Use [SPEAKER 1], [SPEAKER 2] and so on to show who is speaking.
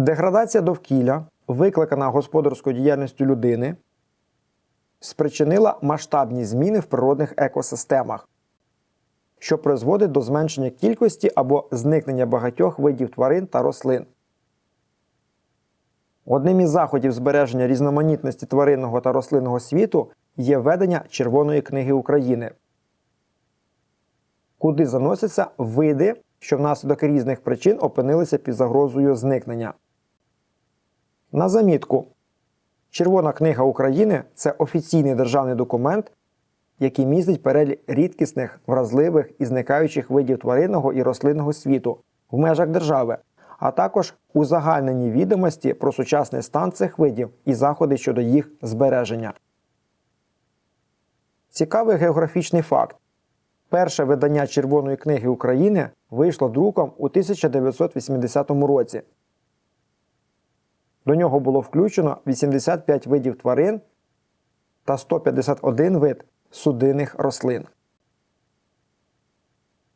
[SPEAKER 1] Деградація довкілля, викликана господарською діяльністю людини, спричинила масштабні зміни в природних екосистемах, що призводить до зменшення кількості або зникнення багатьох видів тварин та рослин. Одним із заходів збереження різноманітності тваринного та рослинного світу є ведення Червоної книги України, куди заносяться види, що внаслідок різних причин опинилися під загрозою зникнення. На замітку, Червона книга України це офіційний державний документ, який містить перелік рідкісних, вразливих і зникаючих видів тваринного і рослинного світу в межах держави, а також узагальнені відомості про сучасний стан цих видів і заходи щодо їх збереження. Цікавий географічний факт. Перше видання Червоної книги України вийшло друком у 1980 році. До нього було включено 85 видів тварин та 151 вид судинних рослин.